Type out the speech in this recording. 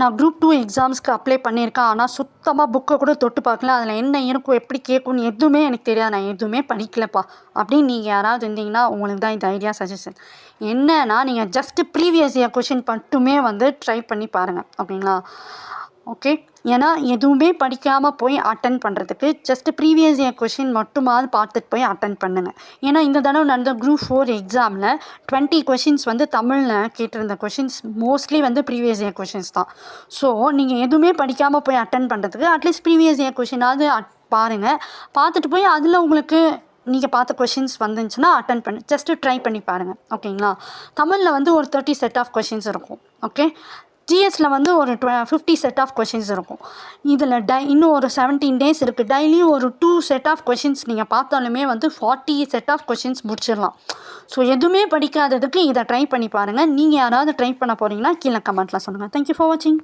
நான் group two எக்ஸாம்ஸ்க்கு apply பண்ணியிருக்கேன். ஆனால் சுத்தமாக புக்கை கூட தொட்டு பார்க்கல. அதில் என்ன இருக்கும் எப்படி கேட்கும்னு எதுவுமே எனக்கு தெரியாது. நான் எதுவுமே படிக்கலப்பா. அப்படின்னு நீங்கள் யாராவது இருந்தீங்கன்னா உங்களுக்கு தான் இந்த ஐடியா சஜஷன் என்னன்னா நீங்கள் ஜஸ்ட்டு ப்ரீவியஸ் இயர் கொஷின் மட்டுமே வந்து ட்ரை பண்ணி பாருங்கள் ஓகேங்களா? ஓகே ஏன்னா எதுவுமே படிக்காமல் போய் அட்டன் பண்ணுறதுக்கு ஜஸ்ட் ப்ரீவியஸ் இயர் கொஷின் மட்டுமாவது பார்த்துட்டு போய் அட்டன் பண்ணுங்கள் ஏன்னா இந்த தடவை நடந்த குரூப் ஃபோர் எக்ஸாமில் டுவெண்ட்டி கொஷின்ஸ் வந்து தமிழில் கேட்டிருந்த கொஷின்ஸ் மோஸ்ட்லி வந்து ப்ரீவியஸ் இயர் கொஷின்ஸ் தான். ஸோ நீங்கள் எதுவுமே படிக்காமல் போய் அட்டன் பண்ணுறதுக்கு அட்லீஸ்ட் ப்ரீவியஸ் இயர் கொஷினாவது அட் பாருங்கள் பார்த்துட்டு போய் அதில் உங்களுக்கு நீங்கள் பார்த்த கொஷின்ஸ் வந்துச்சுன்னா அட்டன் பண்ணி. ஜஸ்ட்டு ட்ரை பண்ணி பாருங்கள் ஓகேங்களா தமிழில் வந்து ஒரு தேர்ட்டி செட் ஆஃப் கொஷின்ஸ் இருக்கும். ஓகே ஜிஎஸ்சில் வந்து ஒரு டுவ ஃபிஃப்டி செட் ஆஃப் கொஷின்ஸ் இருக்கும். இதில் டை இன்னும் ஒரு செவன்டீன் டேஸ் இருக்குது டெய்லியும் ஒரு டூ செட் ஆஃப் கொஷின்ஸ் நீங்கள் பார்த்தாலுமே வந்து ஃபார்ட்டி செட் ஆஃப் கொஷின்ஸ் முடிச்சிடலாம். ஸோ எதுவுமே படிக்காததுக்கு இதை ட்ரை பண்ணி பாருங்கள் நீங்கள் யாராவது ட்ரை பண்ண போகிறீங்கன்னா கீழே கமெண்ட்டில் சொல்லுங்கள் தேங்க்யூ ஃபார் வாட்சிங்